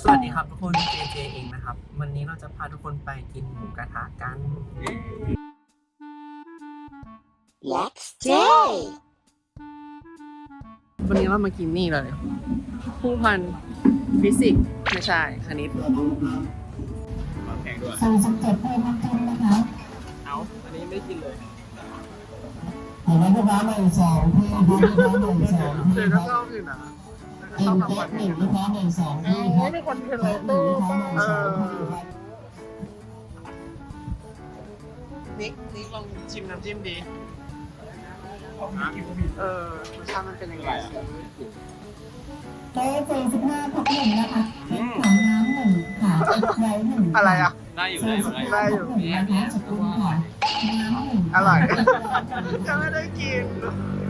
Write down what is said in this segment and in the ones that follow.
สวัสดีครับทุกคนเจเจเองนะครับ วันนี้เราจะพาทุกคนไปกินหมูกระทะกัน Let's stay. วันนี้เรามากินนี่เลยผู้พันฟิสิกส์ไม่ใช่คณิตสี่สิบเจ็ดเพิ่มขึ้นนะคะเอาอันนี้ไม่ได้กินเลยเห็นไหมลูกค้าหนึ่งสองพี่พี่ลูกค้าหนึ่งสองเคพี่ยคก็รับชอบอยู่นะ เอ็ชอบมทำเอวัสนหนี้นึ่งลูกค้าหนึ่งสองพี่ครับไม่คนเทเลเอ็โต้มลูกค้าหนึ่งเอสองอพี่ครับนิกนิกลองชิมน้ำจิ้มดีเออรสชาติมันเป็นยังไงเต้เจ็ดสิบห้าพักหนึ่งนะคะเอ็กขาวน้ำหนึ่งค่ะเอ็กไวหนึ่งอะไรอะได้อยู่สี่ได้อสิยู่บได้อห้ายู่พักหนึ่งนะคะขอบคุณค่ะน้ำหนึ่งอร่อยยังไม่ได้กินเป็น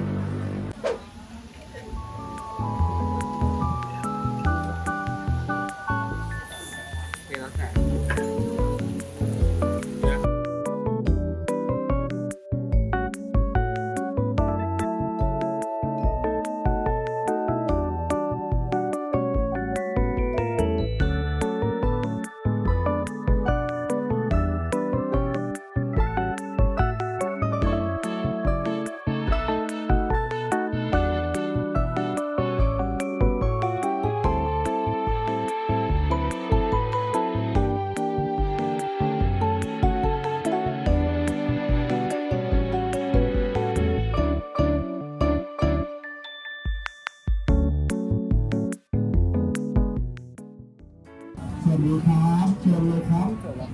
ดีครับเชิญเลยครับ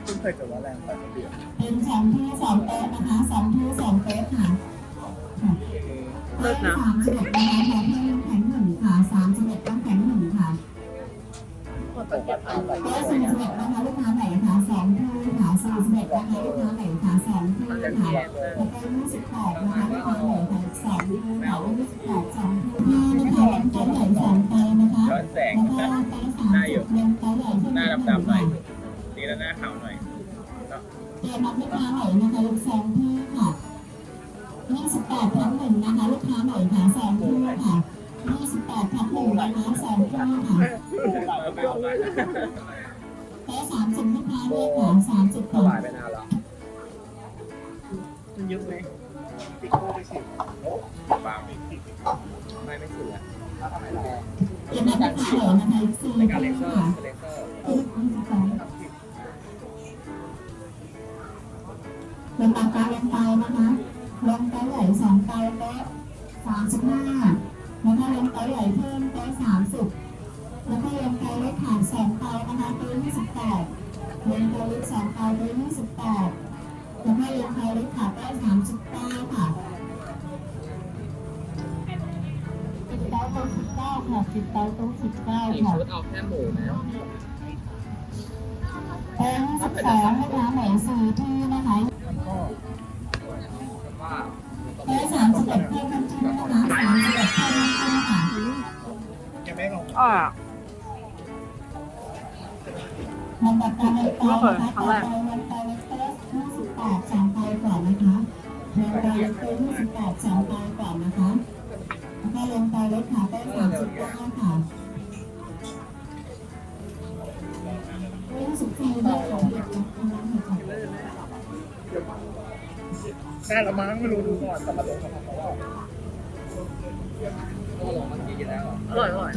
คุณเคยเกิดว่าแรงไปเดียวเป็นสองที่สองโต๊ะนะคะสองที่สองโต๊ะค่ะค่ะเลิศนะสามสิบเอ็ดนะคะแถมเพิ่มแข็งหนึ่งค่ะสามสิบเอ็ดต้องแข็งหนึ่งค่ะโต๊ะสี่สิบเอ็ดนะคะลูกค้าไหนคะสองที่ค่ะสี่สิบเอ็ดนะคะลูกค้าไหนคะสองที่ค่ะแล้วก็ยี่สิบแปดนะคะลูกค้าไหนคะสองที่ค่ะยี่สิบแปดสอง ดำๆหน่อยนี่แล้วหน้าขาวหน่อยก็เตรียมรับลูกค้าไหนนะคะลูกสองที่ค่ะยี่สิบแปดทับหนึ่งนะคะลูกค้าไหนคะสองที่ค่ะยี่สิบแปดทับหนึ่งนะคะสองที่ค่ะไปเอาไปแค่สามสิบลูกค้าด้วยค่ะสามสิบถค่ะวายไปนานแล้วมันเยอะไหมติ๊กโก้ไปสิฟาร์มอีกไม่ไม่สุดแล้วเตรียมรับลูกค้าไหนนะคะสี่ในการเลที่เซอร์ค่ะ เลอร์เป็นปากกาลงไปนะคะลงไปไหลสองไปโต๊ะสามสิบห้าแล้วก็ลงไปไหลเพิ่มโต๊ะสามสิบแล้วก็ลงไปเล็กขาดสองไปนะคะโต๊ะยี่สิบแปดลงไปเล็กสองไปโต๊ะยี่สิบแปดแล้วก็ลงไปเล็กขาดโต๊ะสามสิบเก้าค่ะสิบโต๊ะโต๊ะสิบเก้าค่ะสิบโต๊ะโต๊ะสิบเก้าค่ะชุดเอาแค่หมูนะโต๊ะยี่สิบสองนะคะหนซื้อที่นะคะว่าแค่สามสิบเอ็ดเพิ่มน้ำจิ้มนะคะสามสิบเอ็ดเพิ่มน้ำจิ้มค่ะจะไม่ลงอ่าลำดับการเดินไปนะคะต่อไปลงไปเลเตอร์ห้าสิบแปดสองไปก่อนนะคะลงไปเลเตอร์ห้าสิบแปดสองไปก่อนนะคะแล้วก็ลงไปเลขขาเต้สามสิบเก้าค่ะ ยี่สิบสี่บาละมั้งไม่รู้ดูก่อนแต่มาลงกับเขาว่าก็ลงเมื่อกี้แล้วอร่อยอร่อย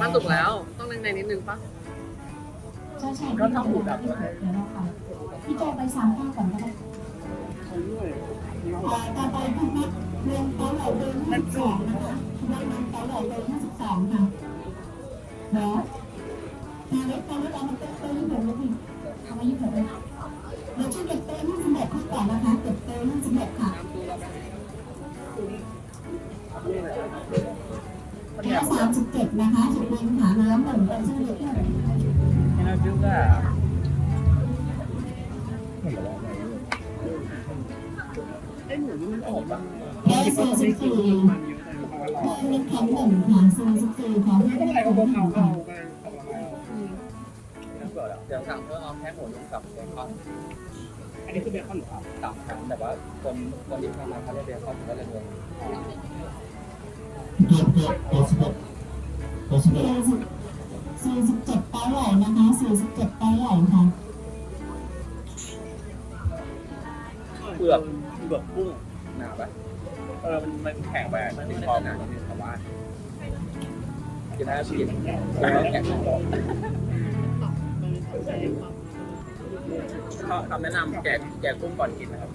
มันสุกแล้ว ต้องในนิดนึงปะใช่ใช่ก็ทำหมูแบบนี้เดี๋ยวเราทำพี่โจไปสามเก้าก่อนก็ได้อ่าต่อไปคือนัดเรียนต๊ะเหล่าเดิมห้าสิบสองนะคะได้เรียนโต๊ะเหล่าเดิมห้าสิบสองค่ะเนาะ มาเล็กโต๊ะเล็กเอามเต๊ะเต๊ะยี่สิบเลยพี่เอามายี่สิบเลยเดี๋ยวช่วยเก็บเต๊ะห้าสิบเอ็ดให้ก่อนนะคะเก็บเต๊ะห้าสิบเอ็ดค่ะแค่สามสิบเจ็ดนะคะจุดปีนหาน้ำหนึ่งเป็นช่วยเด็กหนึ่งนี่นะจุ๊กอะไอ้หมูนี่มันออกบ้างแค่สี่สิบสี่เอะเลยเพราะว่าเริ่มเป็นแข็งหนึ่งค่ะสี่สิบสี่ของไม่ต้องอะไรเอาเบาๆเอา เดี๋ยวเดี๋ยวสั่งเพิ่มเอาแค่หมูนุ่มกับเบคอนอันนี้คือเบคอนหรือเปล่าสามชั้นแต่ว่าคนคนที่ทำมาเขาเรียกเบคอนก็เลยงงเก็บเก็บเก็บสิบเอ็ดสี่สิบสี่สิบเจ็ดปลาไหลนะคะสี่สิบเจ็ดปลาไหลค่ะเปลือกเปลือกกุ้งหนาปะเออมันมันแข็งไปมันมีความหนาที่ชาวบ้านกินได้ชีสแล้วแข็ง เขาคำแนะนำแกะแกะกุ้งก่อนกินนะครับ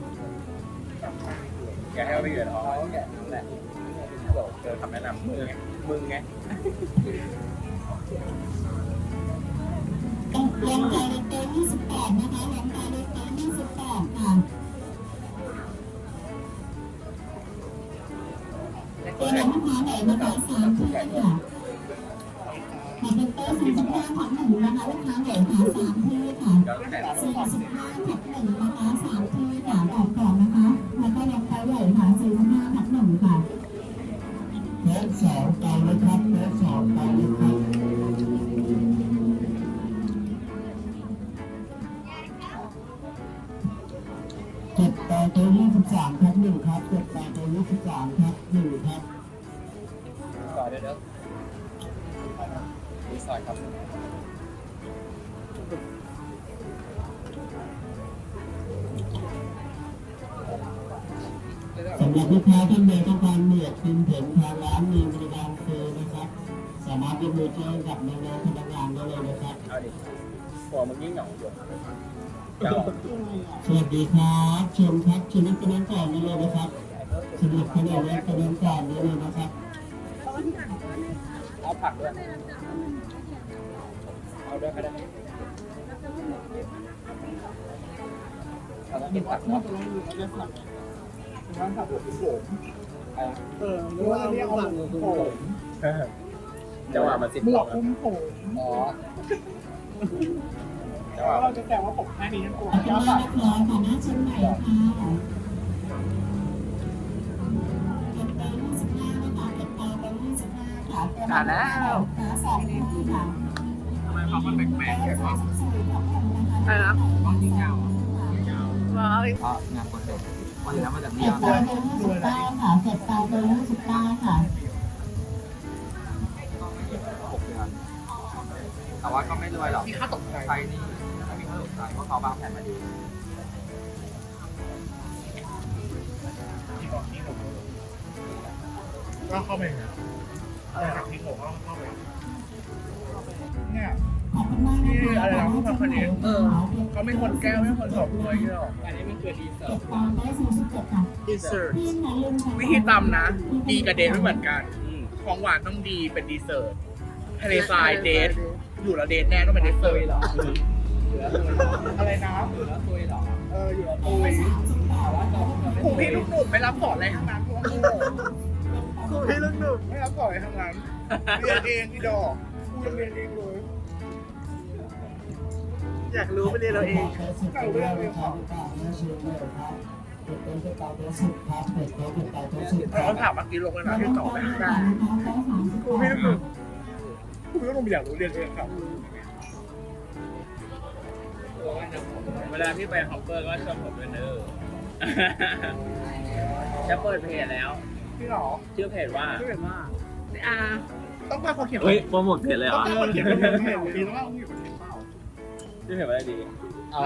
แกให้เอาไปอยู่ในท้องแกนั่นแหละเจอคำแนะนำมึงไงมึงไงเลี้ยงไก่เล็กเตยี่สิบแปดนะคะเลี้ยงไก่เล็กเตยี่สิบแปดค่ะเป็นน้ำค้าไหนนะคะสามที่ค่ะ นะคะลูกค้าไหนคะสามที่ค่ะสี่สิบห้าผักหนึ่งนะคะสามที่ค่ะกล่องก่อนนะคะ แล้วก็ยังไก่ใหญ่ค่ะสี่สิบห้าผักหนึ่งค่ะเนื้อสองไก่นะครับเนื้อสองไก่นะครับเก็บปลาตัวยี่สิบสามครับหนึ่งครับเก็บปลาตัวยี่สิบสามครับหนึ่งครับซอยเด้อมีซอยครับ สำหรับลูกค้าท่านใดต้องการเหนือกกินเผ็นทางร้านมีบริการฟรีนะครับ สามารถยกมือแจ้งกับน้องๆพนักงานได้เลยนะครับเอาดิหัวมึงยิ่งเหงาอยู่เจ้าสวัสดีครับเชิญครับเชิญนักแสดงก่อนได้เลยนะครับสำหรับคณะนักแสดงก่อนได้เลยนะครับเอาผักด้วยเอาด้วยก็ได้เราต้องกินผักเนาะร้านผักหมูโขมเออหรือว่าเรียกเอาหมูโขมจังหวะมันสิบหมวอกคุ้มโขมอ๋อจังหวะเราจะแต่ว่าปกแค่นี้กันกลัวยาวมาไปกนะคะขอหน้าเชิญใหม่ค่ะเก็บไปยี่สิบห้านะคะเก็บไปไปยี่สิบห้าค่ะเก็บไปค่ะสองที่ค่ะ ไมเขามันแปลกๆแบบว่าอะไรนะต้องยิงยาวว้ายอ๋องานโปรเจกต์วันนี้มาจากนี่ยี่สิบเก้าค่ะเก็บไปเบอร์ยี่สิบเก้าค่ะหกเดือนแต่ว่าก็ไม่รวยหรอกมีค่าตกใจใครนี่ไม่มีคนสนใจเพราะเขาวางแผนมาดีก็เข้าไปนะอะไรหักที่ผมก็เข้าไป คุณมากนะคะขอหน้าเชิญใหม่เออเขาไม่คนแก้วไม่คนสอบรวยหรอกอันนี้มันคือดีเซอเก็ร์บไปได้สี่สิบเจ็ดค่ะดีเซอร์พี่นายลืมค่ะวิธีตำนะ ดีกับเดทไม่เหมือนกัน ของหวานต้องดีเป็นดีเซอร์ทะเลทรายเดทอยู่แล้วเดทแน่ต้องเป็นเดทเซอร์เหรออะไรนะเหลือตุยหรอเอออยู่แล้วตุยครูพี่ลูกหนุ่มไม่รับสอนอะไรทั้งนั้นพวกโง่ครูพี่ลูกหนุ่มไม่รับสอนอะไรทั้งนั้นเรียนเองอีดอกครูยังเรียนเองเลย อยากรู้ไปเรียนเราเองเก่าเรื่องเลยครับเก็บเป็นกระเป๋าถามเมื่อกี้ลงเลยนะที่ตอบไปข้างหน้าครูพี่ลูกหนุ่รูพี่ลูกหนุ่มอยากรู้เรียนเองครับเวลาพี่ไปฮอปเปอร์ก็ชวนผมด้วยเนอจะเปิดเพจแล้วพี่หรอชื่อเพจว่าไม่อเป็นว่าอ่าต้องการคนเขียนเฮ้ยโปรโมทเพจเลยเหรต้องการคนเขียนเป็นเพจพี่ต้องเอาเขียนเป็นเพจเปล่า ชื่อเพจว่าอะไรดี เอา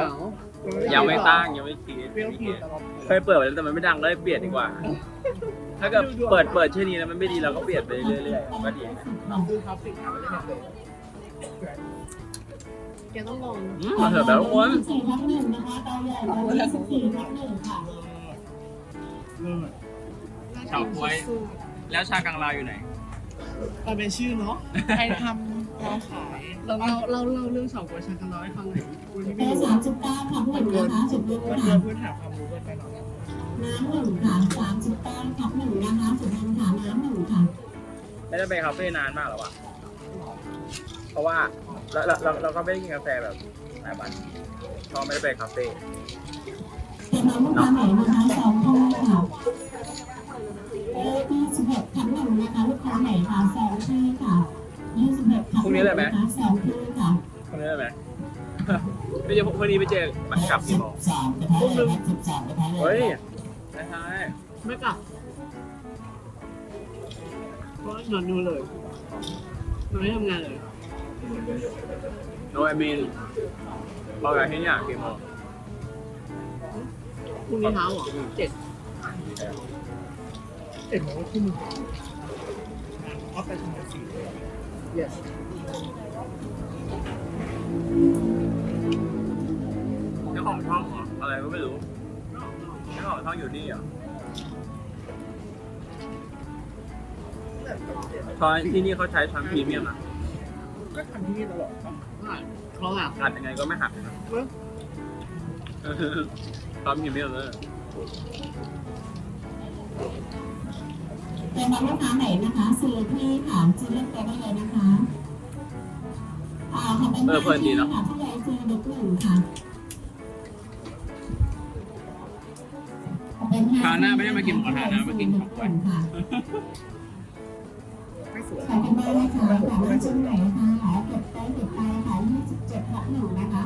ยังไม่ตั้งยังไม่คิดเปรี้ยวขีดตลอดเคยเปิดไว้แล้วแต่มันไม่ดังเลยเปลี่ยนดีกว่า ถ้าเกิดเปิดเปิดชื่อนี้แล้วมันไม่ดีเราก็เปลี่ยนไปเรื่อยๆก็ดีนะคือครับสิ่งทำไม่ได้เลยแกต้องลองอืมมาเถอะแบบทุกคนสี่ทับหนึ่งนะคะตาใหญ่ร้อยยี่สิบสี่ทับหนึ่งค่ะเริ่มเฉาก๊วย แล้วชากังลาวอยู่ไหนมันเป็นชื่อเนาะใครทำ เราขายเราเราเราเล่าเรื่องเฉาก๊วยชากันร้อยให้ฟังหน่อยคุณที่เบไม่อร์รู้สามสิบเก้าทับหนึ่งนะคะจุดหนึ่งมันค่ะเกินพื้นฐานความรู้กันไปหน่อยน้ำหนึ่งค่ะสามสิบเก้าทับหนึ่งนะคะจุดหนึ่งค่ะน้ำหนึ่งค่ะไม่ได้ไปคาเฟ่นานมากแล้วอะเพราะว่าเราเราเราเราก็ไม่ได้กินกาแฟแบบหลายวันเพราะไม่ได้ไปคาเฟ่เป็นน้ำลูกค้าใหม่นะคะสองคู่ค่ะเออยี่สิบหกทับหนึ่งนะคะลูกค้าใหม่ค่ะสองที่ค่ะยี่ สิบหกทับหนึ่งนะคะสองที่ค่ะคนนี้ได้ไหมไม่ใช่พอดีไปเจอมันกลับกี่โมงสามกระทะเลยครับสิบสามกระทะเลยเฮ้ยไม่ใช่ไม่กลับเพราะนอนดูเลยมันไม่ทำงานเลย โนไอมีนเราอยากที่เนี่ยกี่โมงพรุ่งนี้เช้าเหรอเจ็ดเอ็มว่าที่มึงออฟไปทำงานสี่ yes เจ้าของช่องเหรออะไรก็ไม่รู้เจ้าของช่องอยู่นี่เหรอช้อนที่นี่เขาใช้ช้อนพรีเมียมอะก็ทำที่นี่ตลอดเขาหักอัดยังไงก็ไม่หักนะเออช้อนพรีเมียมเลย เป็นน้องลูกค้าไหนนะคะซื้อที่ถามซื้อเลือกไปได้เลยนะคะอ่าขอเป็นเออเพลินดีเนอะค่ะผู้ใหญ่ซื้อเด็กหนึ่งค่ะเป็นคราวหน้าไม่ได้มากินหมูกระทะนะมากินของหวาน ค่ะ ไม่สวย ขอบคุณมากนะคะค่ะเป็นชุดไหนคะขายเก็บไต้เก็บไตค่ะ27ทับหนึ่งนะคะ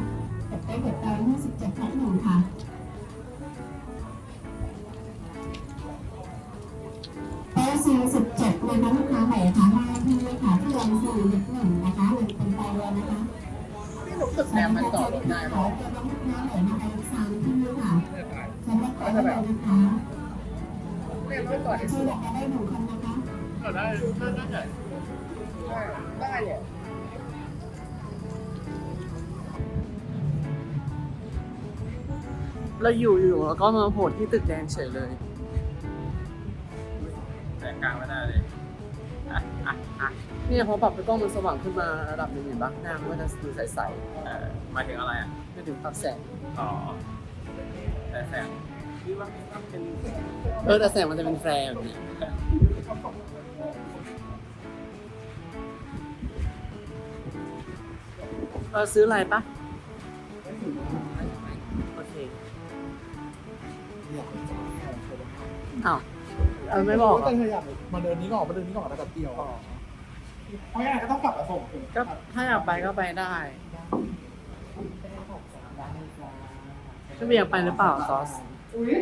เก็บไต้เก็บไต27ทับหนึ่งค่ะ แดงมันต่อรถได้ไหมอเป็นลูกค้าไหนนะคะอีกสามที่ค่ะเนี่ยนได้ไปได้เลยนะคะเนี่ยไม่ต่อให้สุดเหลือกันได้หนึ่งคนนะคะก็ได้ได้ได้ได้ได้เนี่ยเราอยู่อยู่แล้วก็มาโผล่ที่ตึกแดงเฉยเลย เนี่ยพอปรับไปกล้องมันสว่างขึ้นมาระดับหนึ่งเห็นปะหน้ามันก็จะดูใสเออหมายถึงอะไรอะ ๆไม่ถึงปรับแสง อ๋อแต่แสงที่ว่าเป็นเออแต่แสงมันจะเป็นแฟร์แบบเนี้ยเออซื้ออะไรปะโอเคอ้าวเออไม่บอกเหรแต่อเธออยากมาเดินนี้ก่อนมาเดินนี้ก่อนแล้วแบบเดียว เพราะงั้นก็ต้องกลับมาส่งถึงก็ถ้าอยากไปก็ไปได้จะเบียากไปหรือเปล่าซอส อุ้ย